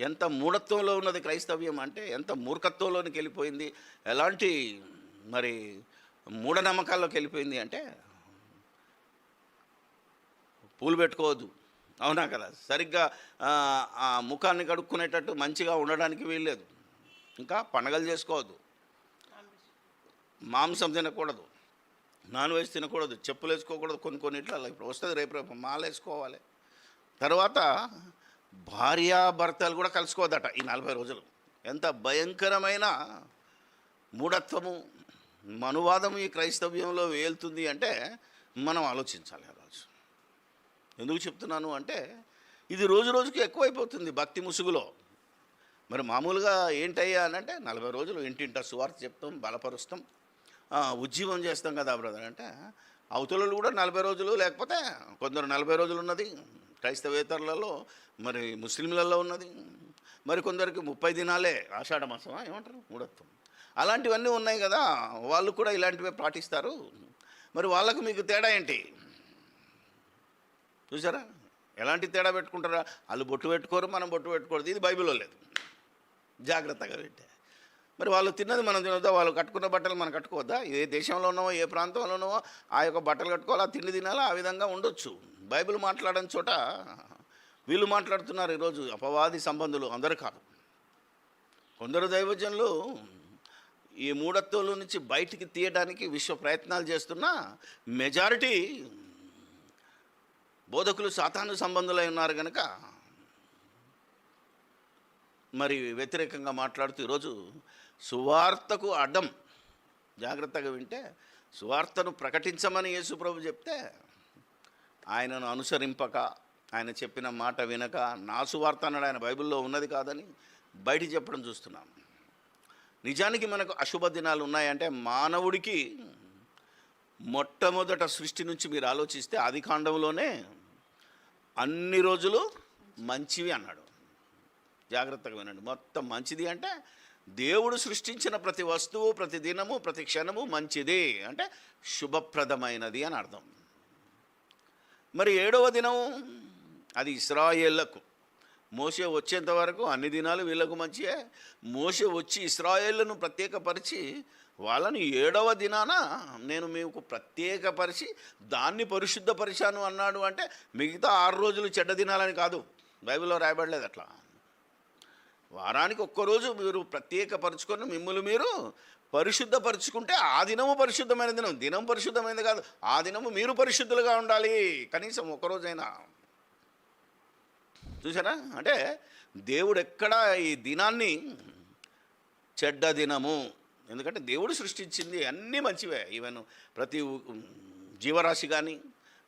ఎంత మూఢత్వంలో ఉన్నది క్రైస్తవ్యం అంటే ఎంత మూర్ఖత్వంలోనికి వెళ్ళిపోయింది? ఎలాంటి మరి మూఢనమ్మకాల్లోకి వెళ్ళిపోయింది అంటే పూలు పెట్టుకోవద్దు. అవునా కదా? సరిగ్గా ఆ, ముఖాన్ని కడుక్కునేటట్టు మంచిగా ఉండడానికి వీల్లేదు. ఇంకా పండగలు చేసుకోవద్దు. మాంసం తినకూడదు. నాన్ వెజ్ తినకూడదు. చెప్పులు వేసుకోకూడదు. కొన్ని కొన్నిట్లలో ఇప్పుడు వస్తుంది. రేపు రేపు మాల వేసుకోవాలి తర్వాత భార్యాభర్తలు కూడా కలుసుకోవద్దట ఈ నలభై రోజులు. ఎంత భయంకరమైన మూఢత్వము మనువాదము ఈ క్రైస్తవ్యంలో వేలుతుంది అంటే మనం ఆలోచించాలి ఆ రోజు. ఎందుకు చెప్తున్నాను అంటే ఇది రోజు రోజుకి ఎక్కువైపోతుంది భక్తి ముసుగులో. మరి మామూలుగా ఏంటయ్యా అని అంటే నలభై రోజులు ఇంటింట సువార్త చెప్తాం బలపరుస్తాం ఉజ్జీవం చేస్తాం కదా బ్రదర్ అంటే అవతలలో కూడా నలభై రోజులు లేకపోతే కొందరు నలభై రోజులు ఉన్నది క్రైస్తవేతరులలో మరి ముస్లింలలో ఉన్నది. మరి కొందరికి ముప్పై దినాలే ఆషాఢ మాసమా ఏమంటారు? మూఢత్వం. అలాంటివన్నీ ఉన్నాయి కదా వాళ్ళు కూడా ఇలాంటివే పాటిస్తారు. మరి వాళ్ళకు మీకు తేడా ఏంటి? చూసారా? ఎలాంటి తేడా పెట్టుకుంటారా? వాళ్ళు బొట్టు పెట్టుకోరు మనం బొట్టు పెట్టుకోరు ఇది బైబిల్లో లేదు. జాగ్రత్తగా పెట్టే. మరి వాళ్ళు తిన్నది మనం తినొద్దా? వాళ్ళు కట్టుకున్న బట్టలు మనం కట్టుకోవద్దా? ఏ దేశంలో ఉన్నామో ఏ ప్రాంతంలో ఉన్నామో ఆ యొక్క బట్టలు కట్టుకోవాలా తిండి తినాలా ఆ విధంగా ఉండొచ్చు. బైబిల్ మాట్లాడని చోట వీళ్ళు మాట్లాడుతున్నారు ఈరోజు అపవాది సంబంధులు. అందరు కాదు. కొందరు దైవజనులు ఈ మూఢత్వంలో నుంచి బయటికి తీయడానికి విశ్వ ప్రయత్నాలు చేస్తున్న మెజారిటీ బోధకులు సాతాను సంబంధులై ఉన్నారు కనుక మరి వ్యతిరేకంగా మాట్లాడుతూ ఈరోజు సువార్తకు అడ్డం జాగ్రత్తగా వింటే సువార్తను ప్రకటించమని యేసుప్రభు చెప్తే ఆయనను అనుసరింపక ఆయన చెప్పిన మాట వినక నా సువార్త అన్నాడు. ఆయన బైబిల్లో ఉన్నది కాదని బయట చెప్పడం చూస్తున్నాం. నిజానికి మనకు అశుభ దినాలు ఉన్నాయంటే మానవుడికి మొట్టమొదట సృష్టి నుంచి మీరు ఆలోచిస్తే ఆది కాండంలోనే అన్ని రోజులు మంచివి అన్నాడు. జాగ్రత్తగా వినండి. మొత్తం మంచిది అంటే దేవుడు సృష్టించిన ప్రతి వస్తువు ప్రతి దినము ప్రతి క్షణము మంచిది అంటే శుభప్రదమైనది అని అర్థం. మరి ఏడవ దినం? అది ఇస్రాయేళ్ళకు. మోసే వచ్చేంత వరకు అన్ని దినాలు వీళ్ళకు మంచియే మోసే వచ్చి ఇస్రాయేళ్ళను ప్రత్యేకపరిచి వాళ్ళని ఏడవ దినాన నేను మీకు ప్రత్యేకపరిచి దాన్ని పరిశుద్ధపరిచాను అన్నాడు అంటే మిగతా ఆరు రోజులు చెడ్డ దినాలని కాదు. బైబిల్లో రాయబడలేదు అట్లా. వారానికి ఒక్కరోజు మీరు ప్రత్యేకపరుచుకొని మిమ్మల్ని మీరు పరిశుద్ధపరుచుకుంటే ఆ దినము పరిశుద్ధమైన దినం. దినం పరిశుద్ధమైనది కాదు. ఆ దినము మీరు పరిశుద్ధులుగా ఉండాలి. కనీసం ఒక్కరోజైనా చూసారా అంటే దేవుడు ఎక్కడ ఈ దినాన్ని చెడ్డ దినము. ఎందుకంటే దేవుడు సృష్టించింది అన్నీ మంచివే. ఈవెన్ ప్రతి జీవరాశి కానీ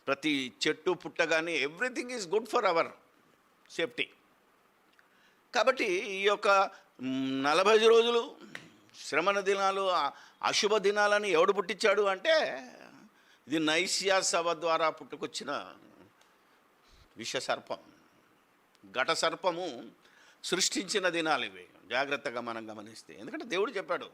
ప్రతి చెట్టు పుట్ట కానీ everything is good for our safety. కాబట్టి ఈ యొక్క నలభై రోజులు శ్రమణ దినాలు అశుభ దినాలని ఎవడు పుట్టించాడు అంటే ఇది నైసియా సభ ద్వారా పుట్టుకొచ్చిన విష సర్పం. ఘట సర్పము సృష్టించిన దినాలు ఇవి. జాగ్రత్తగా మనం గమనిస్తే. ఎందుకంటే దేవుడు చెప్పాడు